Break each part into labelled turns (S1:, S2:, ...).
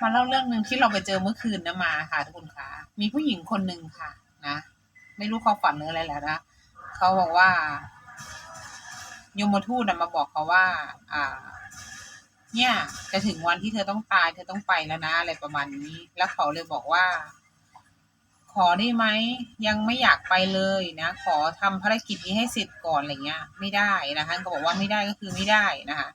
S1: มาเล่าเรื่องหนึ่งที่เราไปเจอเมื่อคืนนะมาค่ะทุกคนคะมีผู้หญิงคนหนึ่งค่ะ นะไม่รู้เขาฝันหรืออะไรแหละนะเขาบอกว่ายมทูตมาบอกเขาว่า อ่า เนี่ย จะถึงวันที่เธอต้องตาย เธอต้องไปแล้วนะอะไรประมาณนี้ แล้วเขาเลยบอกว่า ขอได้ไหมยังไม่อยากไปเลยนะขอทำภารกิจนี้ให้เสร็จก่อนอะไรเงี้ย ไม่ได้นะคะก็บอกว่าไม่ได้ก็คือไม่ได้นะคะ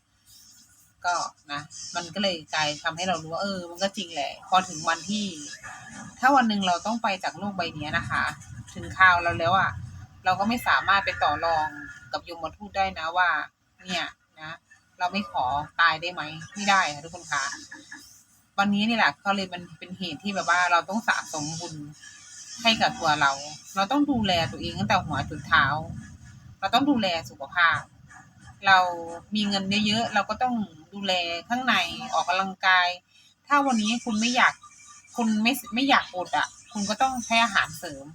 S1: ก็นะมันก็เลยกลายทำให้เรารู้ว่าเออ มันก็จริงแหละ พอถึงวันที่ ถ้าวันหนึ่งเราต้องไปจากโลกใบนี้นะคะ ถึงคราวเราแล้วอะ่ะ เราก็ไม่สามารถไปต่อรองกับยมทูตได้นะว่า เนี่ยนะเราไม่ขอตายได้ไหมไม่ได้ค่ะทุกคนคะวันนี้นี่แหละก็เลยมันเป็นเหตุที่แบบว่าเราต้องสะสมบุญให้กับตัวเรา เราต้องดูแลตัวเองตั้งแต่หัวจนเท้า เราต้องดูแลสุขภาพ เรามีเงินเยอะๆเราก็ต้อง ดูแลข้างในออกกำลังกาย ถ้าวันนี้คุณไม่อยากคุณไม่ไม่อยากอดอะ คุณก็ต้องใช้อาหารเสริม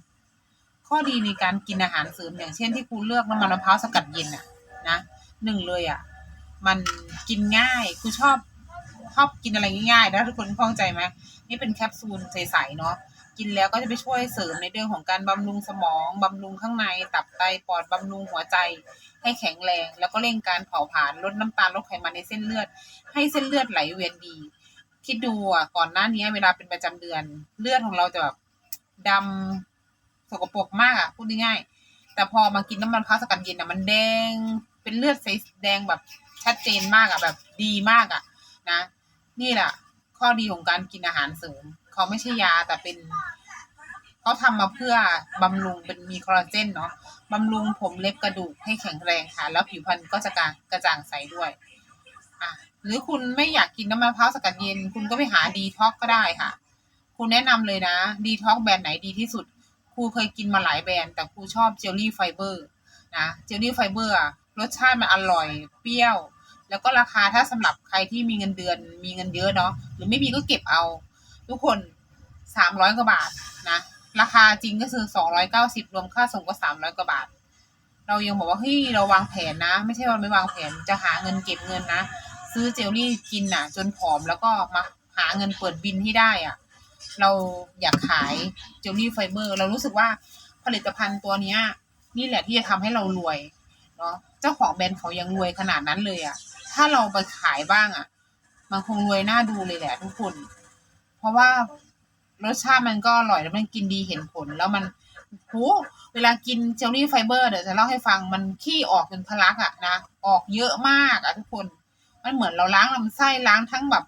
S1: ข้อดีในการกินอาหารเสริมอย่างเช่นที่คุณเลือกน้ำมันมะพร้าวสกัดเย็นอะนะหนึ่งเลยอะ มันกินง่ายคุณชอบ ชอบกินอะไรง่ายๆนะทุกคนเข้าใจไหมนี่เป็นแคปซูลใสๆเนาะกินแล้วก็จะไปช่วยเสริมในเรื่องของการบำรุงสมองบำรุงข้างใน ตับไตปอดบำรุงหัวใจ ให้แข็งแรง แล้วก็เร่งการเผาผลาญลดน้ำตาลลดไขมันในเส้นเลือด ให้เส้นเลือดไหลเวียนดี คิดดูอะก่อนหน้านี้เวลาเป็นประจำเดือน เลือดของเราจะแบบดำสกปรกมากอะพูดง่ายๆแต่พอมากินน้ำมันพาวสกัดเย็นอะมันแดงเป็นเลือดใสแดงแบบชัดเจนมากอะแบบดีมากอะนะ นี่แหละข้อดีของการกินอาหารเสริมเขาไม่ใช่ยาแต่เป็นเขาทำมาเพื่อบำรุงเป็นมีคอลลาเจนเนาะบำรุงผมเล็บกระดูกให้แข็งแรงค่ะ แล้วผิวพรรณก็จะกระกระจ่างใสด้วยอะหรือคุณไม่อยากกินน้ำมันมะพร้าวสกัดเย็น คุณก็ไปหาดีท็อกก็ได้ค่ะครูแนะนำเลยนะดีท็อกแบรนด์ไหนดีที่สุดครูเคยกินมาหลายแบรนด์แต่ครูชอบเจลลี่ไฟเบอร์นะเจลลี่ไฟเบอร์รสชาติมันอร่อย เปรี้ยว แล้วก็ราคาถ้าสำหรับใครที่มีเงินเดือนมีเงินเยอะเนาะหรือไม่มีก็เก็บเอา ทุกคนสามร้อยกว่าบาทนะราคาจริงก็คือสองร้อยเก้าสิบรวมค่าส่งก็สามร้อยกว่าบาท เรายังบอกว่าเฮ้ยเราวางแผนนะ ไม่ใช่ว่าไม่วางแผนจะหาเงินเก็บเงินนะ ซื้อเจลลี่กินน่ะ จนผอมแล้วก็มาหาเงินเปิดบินให้ได้อะ เราอยากขายเจลลี่ไฟเบอร์ เรารู้สึกว่าผลิตภัณฑ์ตัวเนี้ย นี่แหละที่จะทำให้เรารวยเนาะเจ้าของแบรนด์เขายังรวยขนาดนั้นเลยอะ ถ้าเราไปขายบ้างอะ มันคงรวยน่าดูเลยแหละทุกคน เพราะว่ารสชาติมันก็อร่อยแล้วมันกินดีเห็นผล แล้วมันโหเวลากินเจลลี่ไฟเบอร์เดี๋ยวจะเล่าให้ฟังมันขี้ออกเป็นพลักอะนะ ออกเยอะมากอะทุกคน มันเหมือนเราล้างลำไส้ล้างทั้งแบบ